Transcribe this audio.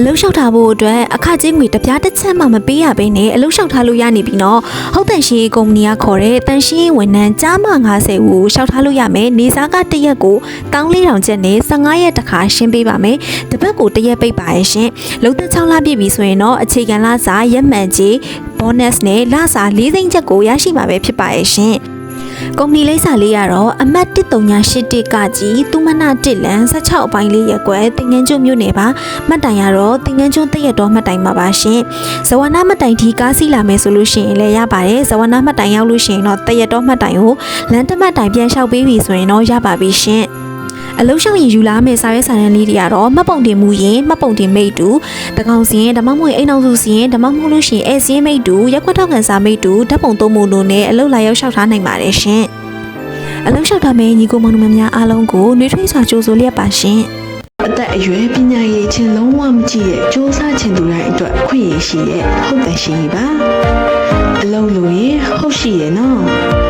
အလုလျှောက်ထားဖို့အတွက်အခကြေးငွေတစ်ပြားတစ်ချက်မှမပေးရဘဲနဲ့အလုလျှောက်ထားလို့ရနေပြီနော်ဟုတ်တန်ရှင်ကုမ္ပဏီကခေါ်တဲ့တန်ရှင်ဝန်ထမ်းကြားမ90ကိုလျှောက်ထားလို့ရမယ်နေစားကတစ်ရက်ကို1400ကျပ်နဲ့15ရက်တခါရှင်းပေးပါမယ်တပတ်ကိုတစ်ရက်ပိတ်ပါရဲ့ရှင်လုံသက်6လပြည့်ပြီဆိုရင်တော့အခြေခံလစာရက်မှန်ကြီး bonus နဲ့လစာ၄သိန်းချက်ကိုရရှိမှာပဲဖြစ်ပါရဲ့ရှင် ကုမ္ပဏီလိပ်စာလေးကတော့အမတ်1381ကကြီးသူမနာ1လန်16အပိုင်းလေးရက်ကွယ်တင်ငန်းကျွမြို့နယ်ပါမှတ်တိုင်ကတော့တင်ငန်းကျွတရက်တော်မှတ်တိုင်မှာပါရှင်ဇဝနာမှတ်တိုင်ဒီကားစီလာမယ်ဆိုလို့ရှိရင်လည်းရပါတယ်ဇဝနာမှတ်တိုင်ရောက်လို့ရှိရင်တော့တရက်တော်မှတ်တိုင်ကိုလမ်းတမှတ်တိုင်ပြန်လျှောက်ပေးပြီဆိုရင်တော့ရပါပြီရှင် အလုံးရှောင်းရင်ယူလာမယ့်စာရွက်စာတမ်းလေးတွေကတော့မှတ်ပုံတင်မှုရင်မှတ်ပုံတင်မိတ်တူတကောင်စီရင်ဓမ္မမွေအိမ်အောင်စုစီရင်ဓမ္မမဟုတ်လို့ရှိရင်အဲစီရင်မိတ်တူရက်ခွက်ထောက်ကန်စာမိတ်တူဓာတ်ပုံသုံးမှုတို့နဲ့အလုံးလာရောက်လျှောက်ထားနိုင်ပါတယ်ရှင်အလုံးလျှောက်ထားမယ့်ညီကိုမောင်နှမများအားလုံးကိုနှွေးထွေးစွာကြိုဆိုလျက်ပါရှင်အသက်အရွယ်ပညာရည်ချင်းလုံးဝမကြည့်ရဲ့စ조사ချင်သူတိုင်းအတွက်အခွင့်အရေးရှိရဲ့ဟုတ်တယ်ရှိပါအလုံးလို့ရင်ဟုတ်ရှိရဲ့နော်